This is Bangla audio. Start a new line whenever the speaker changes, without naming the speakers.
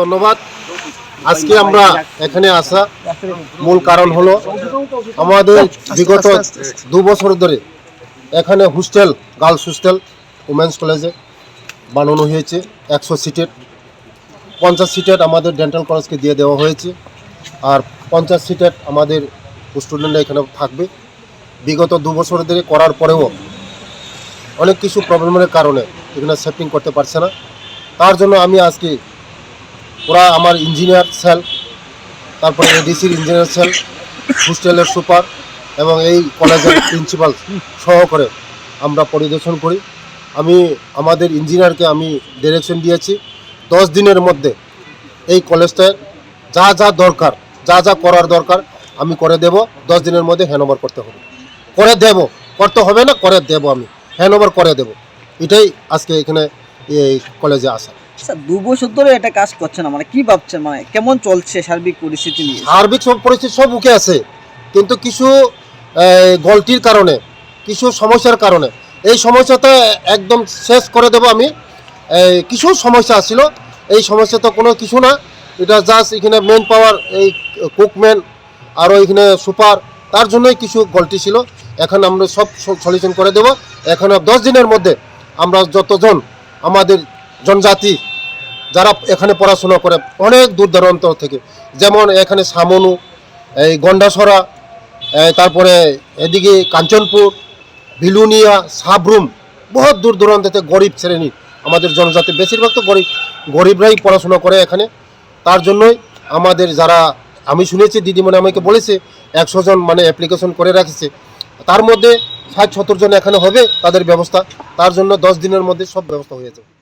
ধন্যবাদ। আজকে আমরা এখানে আসা মূল কারণ হলো আমাদের বিগত দু বছর ধরে এখানে হোস্টেল, গার্লস হোস্টেল উমেন্স কলেজে বানানো হয়েছে। একশো সিটের, পঞ্চাশ সিটের আমাদের ডেন্টাল কলেজকে দিয়ে দেওয়া হয়েছে আর পঞ্চাশ সিটের আমাদের স্টুডেন্টরা এখানে থাকবে। বিগত দু বছর ধরে করার পরেও অনেক কিছু প্রবলেমের কারণে এখানে সেফটিং করতে পারছে না। তার জন্য আমি আজকে ওরা আমার ইঞ্জিনিয়ার সেল তারপরে এডিসির ইঞ্জিনিয়ার সেল হোস্টেলের সুপার এবং এই কলেজের প্রিন্সিপাল সহকারে আমরা পরিদর্শন করি। আমি, আমাদের ইঞ্জিনিয়ারকে আমি ডিরেকশন দিয়েছি। দশ দিনের মধ্যে এই কলেজটায় যা যা দরকার, যা যা করার দরকার আমি করে দেব। দশ দিনের মধ্যে হ্যান্ড করতে হবে। করে দেব। করতে হবে না, করে দেব আমি। হ্যান্ড করে দেব। এটাই আজকে এখানে এই কলেজে আসা।
স্যার দু বছর ধরে এটা কাজ করছে না মানে কি ভাবছেন? মানে কেমন চলছে সার্বিক পরিস্থিতি নিয়ে?
সার্বিক সব পরিস্থিতি সব উঠে আছে কিন্তু কিছু এই, গলতির কারণে কিছু সমস্যার কারণে এই সমস্যাটা একদম শেষ করে দেব আমি। কিছু সমস্যা আসছিল এই সমস্যা তো কোনো কিছু না এটা জাস্ট এখানে মেন পাওয়ার এই কুকম্যান আরও এখানে সুপার তার জন্যই কিছু গলতি ছিল। এখন আমরা সব সলিউশন করে দেব। এখন দশ দিনের মধ্যে আমরা যতজন আমাদের জনজাতি যারা এখানে পড়াশোনা করে, অনেক দূর দূরান্ত থেকে। যেমন এখানে সামনু, এই গন্ডাসরা তারপরে এদিকে কাঞ্চনপুর বিলুনিয়া সাবরুম, বহুত দূর দূরান্ত থেকে গরিব শ্রেণি, আমাদের জনজাতি, বেশিরভাগ তো গরিব। গরিবরাই পড়াশোনা করে এখানে। তার জন্যই আমাদের যারা, আমি শুনেছি, দিদিমণি আমাকে বলেছে, একশো জন মানে অ্যাপ্লিকেশন করে রাখছে। তার মধ্যে ষাট সত্তর জন এখানে হবে, তাদের ব্যবস্থা। তার জন্য দশ দিনের মধ্যে সব ব্যবস্থা হয়ে যাবে।